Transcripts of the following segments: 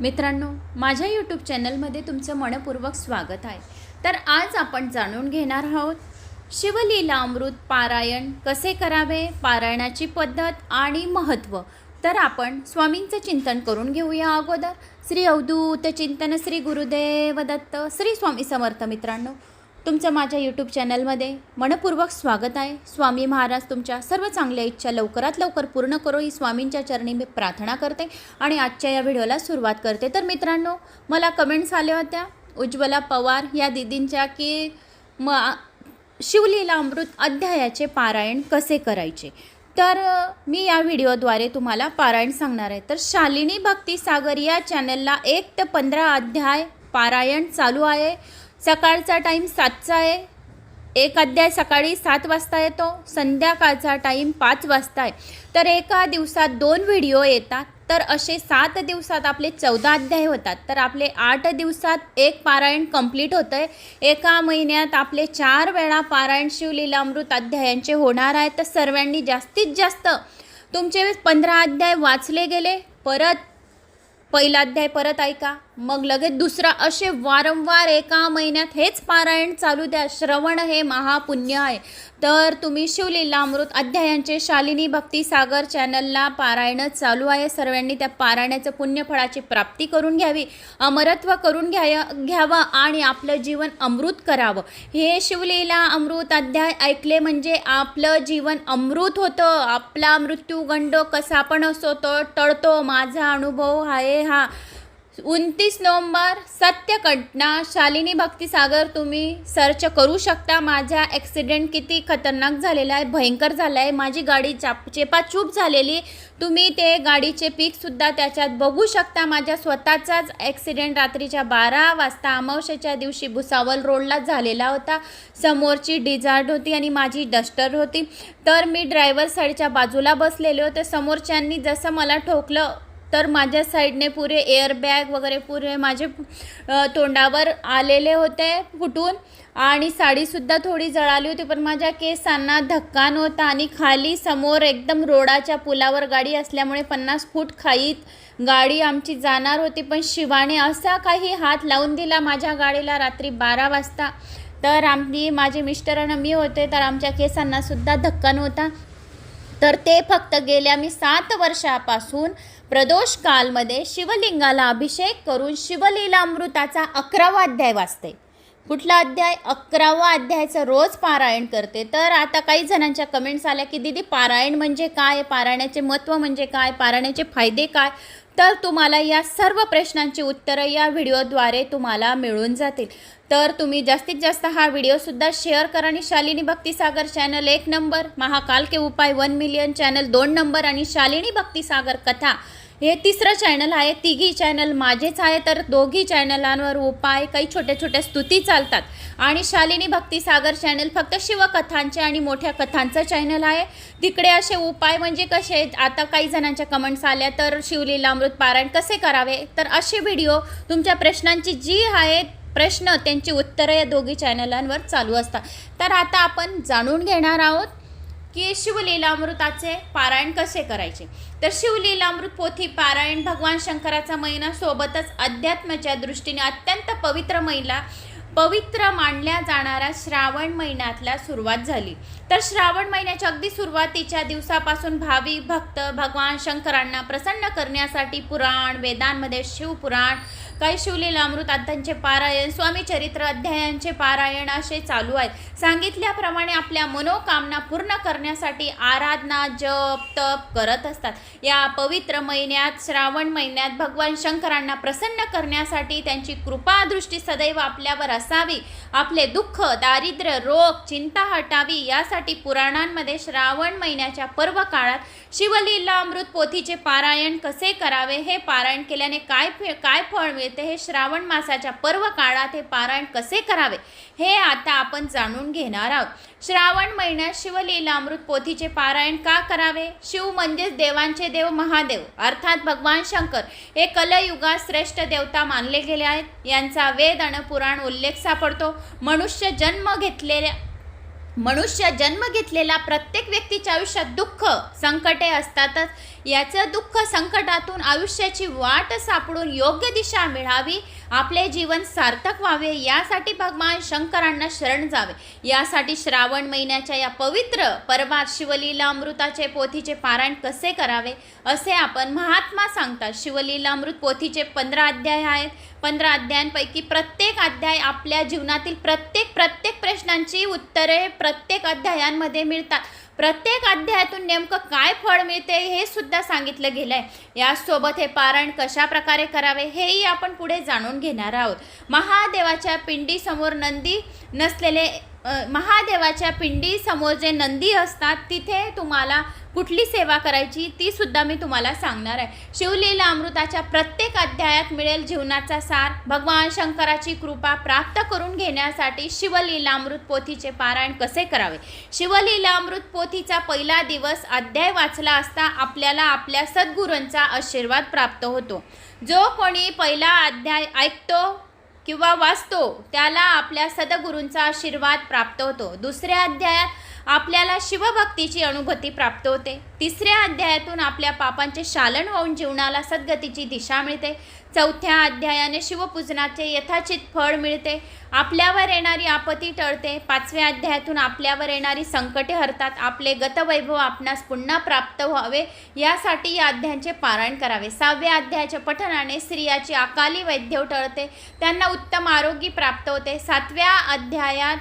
मित्रांनो माझ्या यूट्यूब चॅनलमध्ये तुमचं मनपूर्वक स्वागत आहे. तर आज आपण जाणून घेणार आहोत शिवलीला अमृत पारायण कसे करावे पारायणाची पद्धत आणि महत्त्व. तर आपण स्वामींचं चिंतन करून घेऊया अगोदर. श्री अवधूत चिंतन श्री गुरुदेव दत्त श्री स्वामी समर्थ मित्रांनो. तुमचं माझ्या यूट्यूब चॅनलमध्ये मनपूर्वक स्वागत आहे. स्वामी महाराज तुमच्या सर्व चांगल्या इच्छा लवकरात लवकर पूर्ण करो ही स्वामींच्या चरणी मी प्रार्थना करते आणि आजच्या या व्हिडिओला सुरुवात करते. तर मित्रांनो मला कमेंट्स आल्या होत्या. उज्ज्वला पवार या दिदींच्या की म शिवलीला अमृत अध्यायाचे पारायण कसे करायचे? तर मी या व्हिडिओद्वारे तुम्हाला पारायण सांगणार आहे. तर शालिनी भक्ती सागर या चॅनलला एक ते पंधरा अध्याय पारायण चालू आहे. सकाळचा टाईम सातचा आहे. एक अध्याय सकाळी सात वाजता येतो. संध्याकाळचा टाईम पाच वाजता आहे. तर एका दिवसात दोन व्हिडिओ येतात. तर असे सात दिवसात आपले चौदा अध्याय होतात. तर आपले आठ दिवसात एक पारायण कंप्लीट होतं आहे एका महिन्यात आपले चार वेळा पारायण शिवलीलामृत अध्यायांचे होणार आहे. तर सर्वांनी जास्तीत जास्त तुमचे पंधरा अध्याय वाचले गेले. परत पहिला अध्याय परत ऐका. मग लगेच दुसरा असे वारंवार एका महिन्यात हेच पारायण चालू द्या. श्रवण हे महापुण्य आहे. तर तुम्ही शिवलीला अमृत अध्यायांचे शालिनी भक्ती सागर चॅनलला पारायण चालू आहे. सर्वांनी त्या पारायणाचं पुण्यफळाची प्राप्ती करून घ्यावी अमरत्व करून घ्याय घ्यावं आणि आपलं जीवन अमृत करावं. हे शिवलीला अमृत अध्याय ऐकले म्हणजे आपलं जीवन अमृत होतं. आपला मृत्यूगंड कसा पण असतो तो टळतो. माझा अनुभव आहे हा. उनतीस नोव्हेंबर सत्यकटना शालिनी भक्तिसागर तुम्ही सर्च करू शकता. माझा ॲक्सिडेंट किती खतरनाक झालेला आहे भयंकर झाला आहे माझी गाडी चाप चेपाचूप झालेली. तुम्ही ते गाडीचे पीकसुद्धा त्याच्यात बघू शकता. माझ्या स्वतःचाच ॲक्सिडेंट रात्रीच्या बारा वाजता अमावश्याच्या दिवशी भुसावल रोडला झालेला होता. समोरची डिझार्ट होती आणि माझी डस्टर होती. तर मी ड्रायव्हर साईडच्या बाजूला बसलेले होते. समोरच्यांनी जसं मला ठोकलं तर माझ्या साईडने पुरे एअरबॅग वगैरे पुरे माझे तोंडावर आलेले होते फुटून आणि साडीसुद्धा थोडी जळाली होती पण माझ्या केसांना धक्का नव्हता आणि खाली समोर एकदम रोडाच्या पुलावर गाडी असल्यामुळे पन्नास फूट खाईत गाडी आमची जाणार होती. पण शिवाने असा काही हात लावून दिला माझ्या गाडीला रात्री बारा वाजता. तर आम्ही माझे मिस्टर आणि मी होते तर आमच्या केसांनासुद्धा धक्का नव्हता. तर ते फक्त गेल्या मी सात वर्षापासून प्रदोष कालमध्ये शिवलिंगाला अभिषेक करून शिवलीलामृताचा अकरावा अध्याय वाचते. कुठला अध्याय? अकरावा अध्यायाचं रोज पारायण करते. तर आता काही जणांच्या कमेंट्स आल्या की दीदी पारायण म्हणजे काय? पारायणाचे महत्त्व म्हणजे काय? पारायणाचे फायदे काय? तर तुम्हाला या सर्व प्रश्नांची उत्तरं या व्हिडिओद्वारे तुम्हाला मिळून जातील. तर तुम्ही जास्तीत जास्त हा व्हिडिओसुद्धा शेअर करा आणि शालिनी भक्तिसागर चॅनल एक नंबर महाकाल के उपाय वन मिलियन चॅनल दोन नंबर आणि शालिनी भक्तिसागर कथा हे तिसरं चॅनल आहे तिघी चॅनल माझेच आहे तर दोघी चॅनलांवर उपाय काही छोट्या छोट्या स्तुती चालतात. आणि शालिनी भक्तिसागर चॅनल फक्त शिवकथांचे आणि मोठ्या कथांचं चॅनल आहे. तिकडे असे उपाय म्हणजे कसे आता काही जणांच्या कमेंट्स आल्या तर शिवलीला अमृत पारायण कसे करावे? तर असे व्हिडिओ तुमच्या प्रश्नांची जी आहेत प्रश्न त्यांची उत्तरं या दोघी चॅनलांवर चालू असतात. तर आता आपण जाणून घेणार आहोत की शिवलीलामृताचे पारायण कसे करायचे? तर शिवलीलामृत पोथी पारायण भगवान शंकराचा महिना सोबतच अध्यात्माच्या दृष्टीने अत्यंत पवित्र महिला पवित्र मानल्या जाणाऱ्या श्रावण महिन्यातला सुरुवात झाली. तर श्रावण महिन्याच्या अगदी सुरुवातीच्या दिवसापासून भाविक भक्त भगवान शंकरांना प्रसन्न करण्यासाठी पुराण वेदांमध्ये शिवपुराण काही शिवलीला अमृतांचे पारायण स्वामी चरित्र अध्यायांचे पारायण असे चालू आहेत. सांगितल्याप्रमाणे आपल्या मनोकामना पूर्ण करण्यासाठी आराधना जप तप करत असतात. या पवित्र महिन्यात श्रावण महिन्यात भगवान शंकरांना प्रसन्न करण्यासाठी त्यांची कृपादृष्टी सदैव आपल्यावर असावी. आपले दुःख दारिद्र्य रोग चिंता हटावी. यासाठी पुराणांमध्ये श्रावण महिन्याच्या पर्व काळात शिवलीला अमृत पोथीचे पारायण कसे करावे हे पारायण केल्याने काय फे- काय फळ मिळते? हे श्रावण मासाच्या पर्व काळात हे पारायण कसे करावे हे आता आपण जाणून घेणार आहोत. श्रावण महिन्यात शिवलीला अमृत पोथीचे पारायण का करावे? शिव म्हणजेच देवांचे देव महादेव अर्थात भगवान शंकर हे कलयुगात श्रेष्ठ देवता मानले गेले आहेत. यांचा वेद आणि पुराण उल्लेख सापडतो. मनुष्य जन्म घेतलेल्या मनुष्य जन्म घेतलेला प्रत्येक व्यक्तीच्या आयुष्यात दुःख संकटे असतातच. याचं दुःख संकटातून आयुष्याची वाट सापडून योग्य दिशा मिळावी आपले जीवन सार्थक व्हावे यासाठी भगवान शंकरांना शरण जावे. यासाठी श्रावण महिन्याच्या या पवित्र परमात शिवलीला अमृताचे पोथीचे पारायण कसे करावे असे आपण महात्मा सांगतात. शिवलीला अमृत पोथीचे पंधरा अध्याय आहेत. पंधरा अध्यायांपैकी प्रत्येक अध्याय आपल्या जीवनातील प्रत्येक प्रत्येक प्रश्नांची उत्तरे प्रत्येक अध्यायांमध्ये मिळतात. प्रत्येक अध्यायातून नेमकं काय फळ मिळते हे सुद्धा सांगितलं गेलं आहे यासोबत हे पारायण कशा प्रकारे करावे हेही आपण पुढे जाणून घेणार आहोत. महादेवाच्या पिंडीसमोर नंदी नसलेले महादेवाच्या पिंडीसमोर जे नंदी असतात तिथे तुम्हाला कुठली सेवा करायची ती सुद्धा मी तुम्हाला सांगणार आहे. शिवलीला अमृताच्या प्रत्येक अध्यायात मिळेल जीवनाचा सार. भगवान शंकराची कृपा प्राप्त करून घेण्यासाठी शिवलीला अमृत पोथीचे पारायण कसे करावे? शिवलीला अमृत पोथीचा पहिला दिवस अध्याय वाचला असता आपल्याला आपल्या सद्गुरूंचा आशीर्वाद प्राप्त होतो. जो कोणी पहिला अध्याय ऐकतो किंवा वाचतो त्याला आपल्या सदगुरूंचा आशीर्वाद प्राप्त होतो. दुसऱ्या अध्यायात आपल्याला शिवभक्तीची अनुभूती प्राप्त होते. तिसऱ्या अध्यायातून आपल्या पापांचे शालन होऊन जीवनाला सद्गतीची दिशा मिळते. चौथ्या अध्यायाने शिवपूजनाचे यथाचित फळ मिळते. आपल्यावर येणारी आपत्ती टळते. पाचव्या अध्यायातून आपल्यावर येणारी संकटे हरतात. आपले गतवैभव आपणास पुन्हा प्राप्त व्हावे. यासाठी या अध्यायांचे पारायण करावे. सहाव्या अध्यायाच्या पठणाने स्त्रियाची अकाली वैद्य टळते. त्यांना उत्तम आरोग्य प्राप्त होते. सातव्या अध्यायात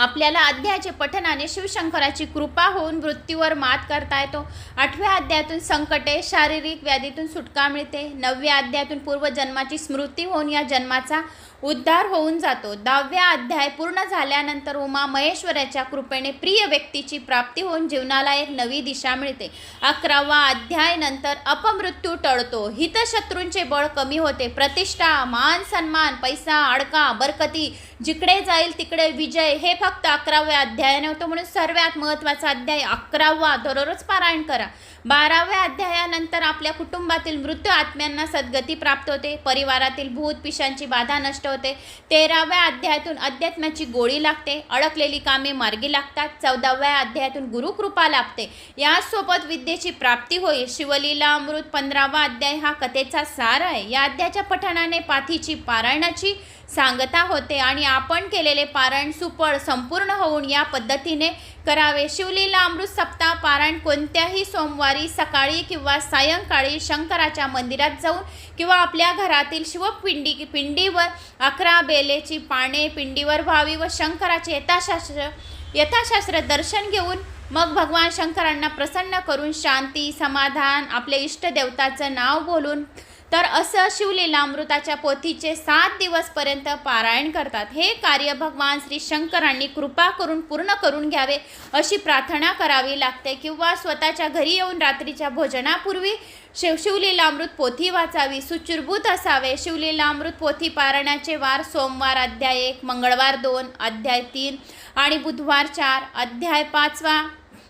आपल्याला अध्यायाचे पठनाने शिवशंकराची कृपा होऊन मृत्यूवर मात करता येतो. आठव्या अध्यायातून संकटे शारीरिक व्याधीतून सुटका मिळते. नवव्या अध्यायातून पूर्वजन्माची स्मृती होऊन या जन्माचा उद्धार होऊन जातो. दहाव्या अध्याय पूर्ण झाल्यानंतर उमा महेश्वराच्या कृपेने प्रिय व्यक्तीची प्राप्ती होऊन जीवनाला एक नवी दिशा मिळते. अकरावा अध्याय नंतर अपमृत्यू टळतो. हितशत्रूंचे बळ कमी होते. प्रतिष्ठा मान सन्मान पैसा अडका बरकती जिकडे जाईल तिकडे विजय. हे फक्त अकराव्या अध्यायाने होतं म्हणून सर्वात महत्त्वाचा अध्याय अकरावा. दररोज पारायण करा. बाराव्या अध्यायानंतर आपल्या कुटुंबातील मृत आत्म्यांना सद्गती प्राप्त होते. परिवारातील भूत पिशांची बाधा नष्ट होते. तेराव्या अध्यायातून अध्यात्माची गोळी लागते. अडकलेली कामे मार्गी लागतात. चौदाव्या अध्यायातून गुरुकृपा लाभते. यासोबत विद्येची प्राप्ती होईल. शिवलीला अमृत पंधरावा अध्याय हा कथेचा सार आहे. या अध्यायाच्या पठणाने पाथीची पारायणाची सांगता होते आणि आपण केलेले पारायण सुपळ संपूर्ण होऊन या पद्धतीने करावे. शिवलीला अमृत सप्ताह पारायण कोणत्याही सोमवारी सकाळी किंवा सायंकाळी शंकराच्या मंदिरात जाऊन किंवा आपल्या घरातील शिवपिंडी पिंडीवर अकरा बेलेची पाने पिंडीवर व्हावी व शंकराचे यथाशास्त्र यथाशास्त्र दर्शन घेऊन मग भगवान शंकरांना प्रसन्न करून शांती समाधान आपले इष्टदेवताचं नाव बोलून तर असं शिवलीला अमृताच्या पोथीचे सात दिवसपर्यंत पारायण करतात. हे कार्य भगवान श्री शंकरांनी कृपा करून पूर्ण करून घ्यावे अशी प्रार्थना करावी लागते. किंवा स्वतःच्या घरी येऊन रात्रीच्या भोजनापूर्वी शिव शिवलीला अमृत पोथी वाचावी सुचिरभूत असावे. शिवलीला अमृत पोथी पारायणाचे वार सोमवार अध्याय एक मंगळवार दोन अध्याय तीन आणि बुधवार चार अध्याय पाचवा.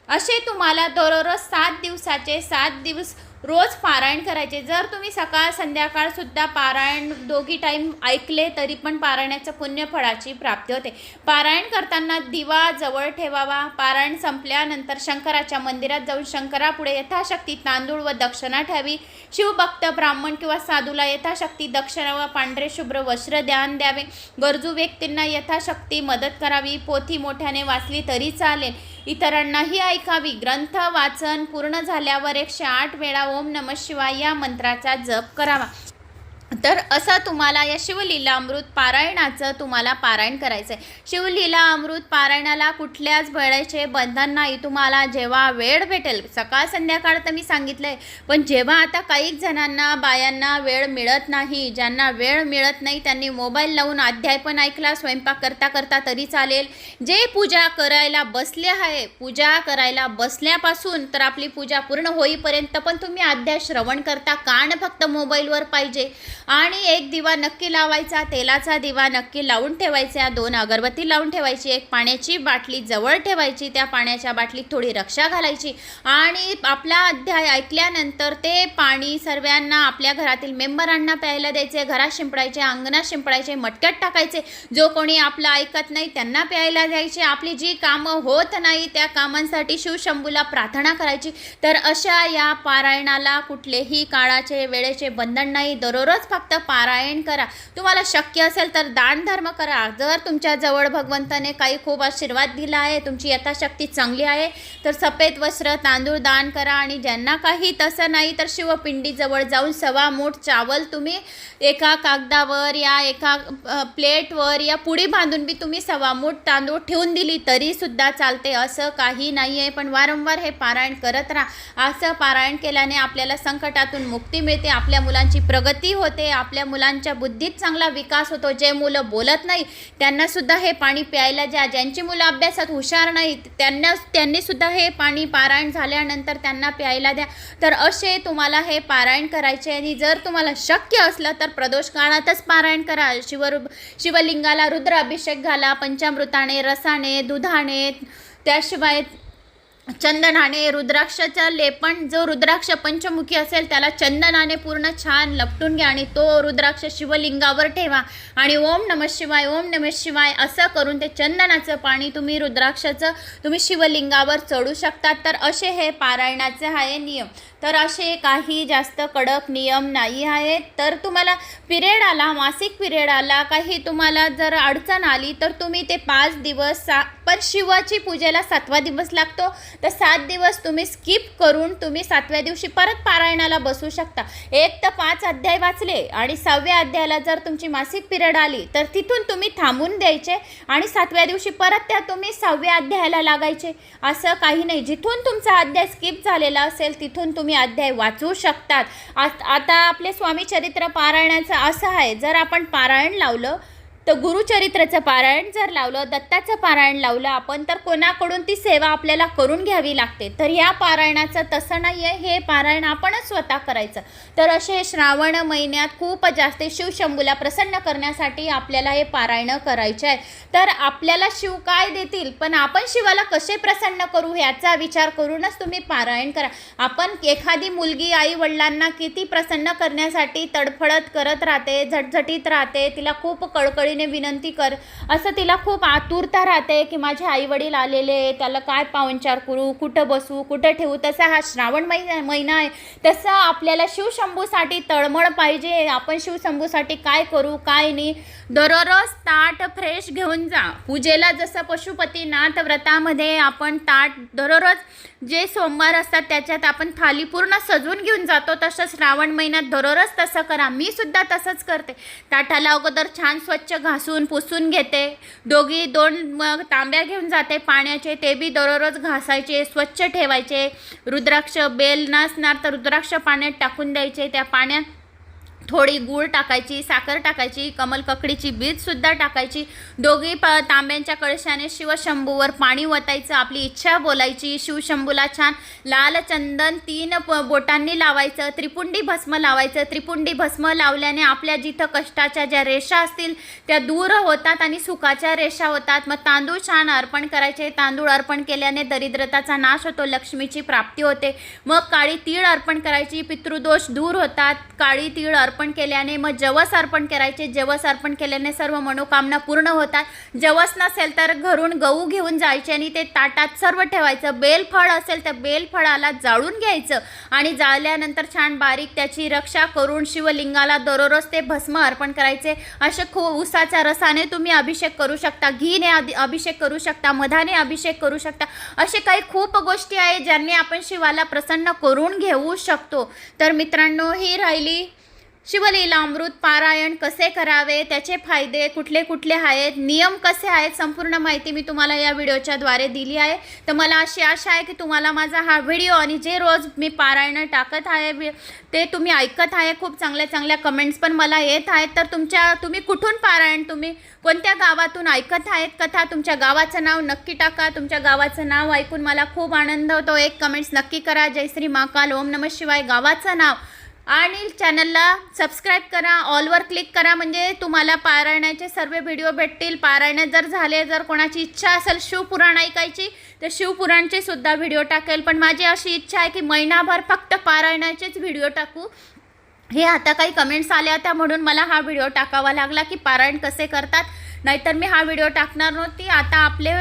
असे तुम्हाला दररोज सात दिवसाचे सात दिवस रोज पारायण करायचे. जर तुम्ही सकाळ संध्याकाळसुद्धा पारायण दोघी टाईम ऐकले तरी पण पारायणाच्या पुण्यफळाची प्राप्ती होते. पारायण करताना दिवा जवळ ठेवावा. पारायण संपल्यानंतर शंकराच्या मंदिरात जाऊन शंकरापुढे यथाशक्ती तांदूळ व दक्षिणा ठेवी. शिवभक्त ब्राह्मण किंवा साधूला यथाशक्ती दक्षिणा व पांढरे शुभ्र वस्त्र ध्यान द्यावे. गरजू व्यक्तींना यथाशक्ती मदत करावी. पोथी मोठ्याने वाचली तरी चालेल. इतरांनाही ऐकावी. ग्रंथ वाचन पूर्ण झाल्यावर एकशे आठ वेळा ओम नम शिवाय या मंत्राचा जप करावा. तर असं तुम्हाला या शिवलीला अमृत पारायणाचं तुम्हाला पारायण करायचं आहे शिवलीला अमृत पारायणाला कुठल्याच वेळेचे बंधन नाही. तुम्हाला जेव्हा वेळ भेटेल सकाळ संध्याकाळ तर मी सांगितलं आहे पण जेव्हा आता काही जणांना बायांना वेळ मिळत नाही ज्यांना वेळ मिळत नाही त्यांनी मोबाईल लावून अध्याय पण ऐकला स्वयंपाक करता करता तरी चालेल. जे पूजा करायला बसले आहे पूजा करायला बसल्यापासून तर आपली पूजा पूर्ण होईपर्यंत पण तुम्ही अध्याय श्रवण करता कान फक्त मोबाईलवर पाहिजे. आणि एक दिवा नक्की लावायचा तेलाचा दिवा नक्की लावून ठेवायचा दोन अगरबत्ती लावून ठेवायची एक पाण्याची बाटली जवळ ठेवायची त्या पाण्याच्या बाटलीत थोडी रक्षा घालायची. आणि आपला अध्याय ऐकल्यानंतर ते पाणी सर्वांना आपल्या घरातील मेंबरांना प्यायला द्यायचे घरात शिंपडायचे अंगणात शिंपडायचे मटक्यात टाकायचे. जो कोणी आपलं ऐकत नाही त्यांना प्यायला द्यायचे. आपली जी कामं होत नाही त्या कामांसाठी शिवशंभूला प्रार्थना करायची. तर अशा या पारायणाला कुठलेही काळाचे वेळेचे बंधन नाही. दररोज फक्त पारायण करा. तुम्हाला शक्य असेल तर दान धर्म करा. जर तुमच्या जवळ भगवंताने काही खूप आशीर्वाद दिला आहे तुमची यथाशक्ती चांगली आहे तर सफेद वस्त्र तांदूळ दान करा आणि ज्यांना काही तसं नाही तर शिवपिंडीजवळ जाऊन सवा मूठ चावल तुम्ही एका कागदावर या एका प्लेटवर या पुढी बांधून बी तुम्ही सवा मूठ तांदूळ ठेवून दिली तरीसुद्धा चालते. असं काही नाही आहे पण वारंवार हे पारायण करत राहा. असं पारायण केल्याने आपल्याला संकटातून मुक्ती मिळते. आपल्या मुलांची प्रगती होते. आपल्या मुलांच्या बुद्धीत चांगला विकास होतो. जे मुलं बोलत नाही त्यांनासुद्धा हे पाणी प्यायला द्या. ज्यांची मुलं अभ्यासात हुशार नाहीत त्यांना त्यांनीसुद्धा हे पाणी पारायण झाल्यानंतर त्यांना प्यायला द्या. तर असे तुम्हाला हे पारायण करायचे आणि जर तुम्हाला शक्य असलं तर प्रदोष काळातच पारायण करा. शिवर शिवलिंगाला रुद्र अभिषेक घाला पंचामृताने रसाने दुधाने त्याशिवाय चंदनाने रुद्राक्षाचा लेपन जो रुद्राक्ष पंचमुखी असेल त्याला चंदनाने पूर्ण छान लपटून घ्या आणि तो रुद्राक्ष शिवलिंगावर ठेवा. आणि ओम नम शिवाय ओम नम शिवाय असं करून ते चंदनाचं पाणी तुम्ही रुद्राक्षाचं तुम्ही शिवलिंगावर चढू शकतात. तर असे हे पारायणाचे आहे नियम. तर असे काही जास्त कडक नियम नाही आहेत. तर तुम्हाला पिरियड आला मासिक पिरियड आला काही तुम्हाला जर अडचण आली तर तुम्ही ते पाच दिवस सा पण शिवाची पूजेला सातवा दिवस लागतो. तर सात दिवस तुम्ही स्किप करून तुम्ही सातव्या दिवशी परत पारायणाला बसू शकता. एक तर पाच अध्याय वाचले आणि सहाव्या अध्यायाला जर तुमची मासिक पिरियड आली तर तिथून तुम्ही थांबून द्यायचे आणि सातव्या दिवशी परत त्या तुम्ही सहाव्या अध्यायाला लागायचे. असं काही नाही. जिथून तुमचा अध्याय स्किप झालेला असेल तिथून तुम्ही अध्याय वाचू शकतात. आत- आता आपले स्वामी चरित्र पारायणाचं असं आहे. जर आपण पारायण लावलं तर गुरुचरित्राचं पारायण जर लावलं दत्ताचं पारायण लावलं आपण तर कोणाकडून ती सेवा आपल्याला करून घ्यावी लागते? तर या पारायणाचं तसं नाही आहे हे पारायण आपणच स्वतः करायचं. तर असे श्रावण महिन्यात खूप जास्त शिवशंभूला प्रसन्न करण्यासाठी आपल्याला हे पारायणं करायचे आहे. तर आपल्याला शिव काय देतील? पण आपण शिवाला कसे प्रसन्न करू ह्याचा विचार करूनच तुम्ही पारायण करा. आपण एखादी मुलगी आई वडिलांना किती प्रसन्न करण्यासाठी तडफडत करत राहते झटझटीत राहते तिला खूप कळकळीने विनंती कर. असं तिला खूप आतुरता राहते की माझे आईवडील आलेले त्याला काय पाहुणचार करू कुठं बसू कुठं ठेवू? तसा हा श्रावण महिना महिना आहे. तसं आपल्याला शिवशंभूसाठी तळमळ पाहिजे. आपण शिवशंभूसाठी काय करू काय नाही? दररोज ताट फ्रेश घेऊन जा. पूजेला जसं पशुपतीनाथ व्रतामध्ये आपण ताट दररोज जे सोमवार असतात त्याच्यात आपण थाली पूर्ण सजवून घेऊन जातो. तसं श्रावण महिन्यात दररोज तसं करा. मी सुद्धा तसंच करते. ताटाला अगोदर छान स्वच्छ घासून पुसून घेते. दोघी दोन मग तांब्या घेऊन जाते पाण्याचे. ते बी दररोज घासायचे स्वच्छ ठेवायचे. रुद्राक्ष बेल नसणार तर रुद्राक्ष पाण्यात टाकून द्यायचे. त्या पाण्यात थोडी गूळ टाकायची साखर टाकायची कमल ककडीची बीजसुद्धा टाकायची. दोघी प तांब्यांच्या कळशाने शिवशंभूवर पाणी वतायचं आपली इच्छा बोलायची. शिवशंभूला छान लाल चंदन तीन प बोटांनी लावायचं त्रिपुंडी भस्म लावायचं. त्रिपुंडी भस्म लावल्याने आपल्या जिथं कष्टाच्या ज्या रेषा असतील त्या दूर होतात आणि सुखाच्या रेषा होतात. मग तांदूळ छान अर्पण करायचे. तांदूळ अर्पण केल्याने दरिद्रताचा नाश होतो लक्ष्मीची प्राप्ती होते. मग काळी तीळ अर्पण करायची. पितृदोष दूर होतात. काळी तीळ अर्पण अर्पण केल्याने मग जवस अर्पण करायचे. जवस अर्पण केल्याने सर्व मनोकामना पूर्ण होतात. जवस नसेल तर घरून गहू घेऊन जायचे आणि ते ताटात सर्व ठेवायचं. बेलफळ असेल तर बेलफळाला जाळून घ्यायचं आणि जाळल्यानंतर छान बारीक त्याची रक्षा करून शिवलिंगाला दररोज ते भस्म अर्पण करायचे. असे खूप उसाच्या रसाने तुम्ही अभिषेक करू शकता. घीने अभिषेक करू शकता. मधाने अभिषेक करू शकता. असे काही खूप गोष्टी आहे ज्यांनी आपण शिवाला प्रसन्न करून घेऊ शकतो. तर मित्रांनो ही राहिली शिवलीला अमृत पारायण कसे करावे त्याचे फायदे कुठले कुठले आहेत नियम कसे आहेत संपूर्ण माहिती मी तुम्हाला या व्हिडिओच्या द्वारे दिली आहे. तर मला अशी आशा आहे की तुम्हाला माझा हा व्हिडिओ आणि जे रोज मी पारायण टाकत आहे ते तुम्ही ऐकत आहे खूप चांगल्या चांगल्या कमेंट्स पण मला येत आहेत. तर तुमच्या तुम्ही कुठून पारायण तुम्ही कोणत्या गावातून ऐकत आहेत कथा तुमच्या गावाचं नाव नक्की टाका. तुमच्या गावाचं नाव ऐकून मला खूप आनंद होतो. एक कमेंट्स नक्की करा. जय श्री महाकाल. ओम नम शिवाय. गावाचं नाव आणि चॅनलला सबस्क्राईब करा ऑलवर क्लिक करा म्हणजे तुम्हाला पारायणाचे सर्व व्हिडिओ भेटतील. पारायण जर झाले जर कोणाची इच्छा असेल शिवपुराण ऐकायची तर शिवपुराणचे सुद्धा व्हिडिओ टाकेल. पण माझी अशी इच्छा आहे की महिनाभर फक्त पारायणाचेच व्हिडिओ टाकू. हे आता काही कमेंट्स आल्या होत्या म्हणून मला हा व्हिडिओ टाकावा लागला की पारायण कसे करतात. नाहीतर मी हा व्हिडिओ टाकणार नव्हती. आता आपले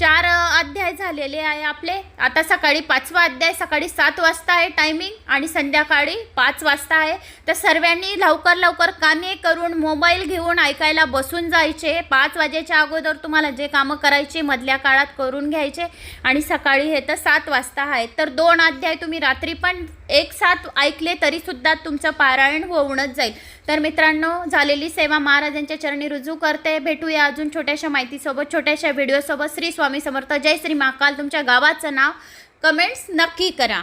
चार अध्याय झालेले आहे आपले. आता सकाळी पाचवा अध्याय सकाळी सात वाजता आहे टायमिंग आणि संध्याकाळी पाच वाजता आहे. तर सर्वांनी लवकर लवकर काने करून मोबाईल घेऊन ऐकायला बसून जायचे. पाच वाजेच्या अगोदर तुम्हाला जे कामं करायचे मधल्या काळात करून घ्यायचे. आणि सकाळी हे तर सात वाजता आहे. तर दोन अध्याय तुम्ही रात्री पण एक साथ ऐकले तरीसुद्धा तुमचं पारायण होऊनच जाईल. तर मित्रांनो झालेली सेवा महाराजांच्या चरणी रुजू करते. भेटूया अजून छोट्याशा माहितीसोबत छोट्याशा व्हिडिओसोबत. श्री स्वामी समर्थ. जय श्री महाकाल. तुमच्या गावाचं नाव कमेंट्स नक्की करा.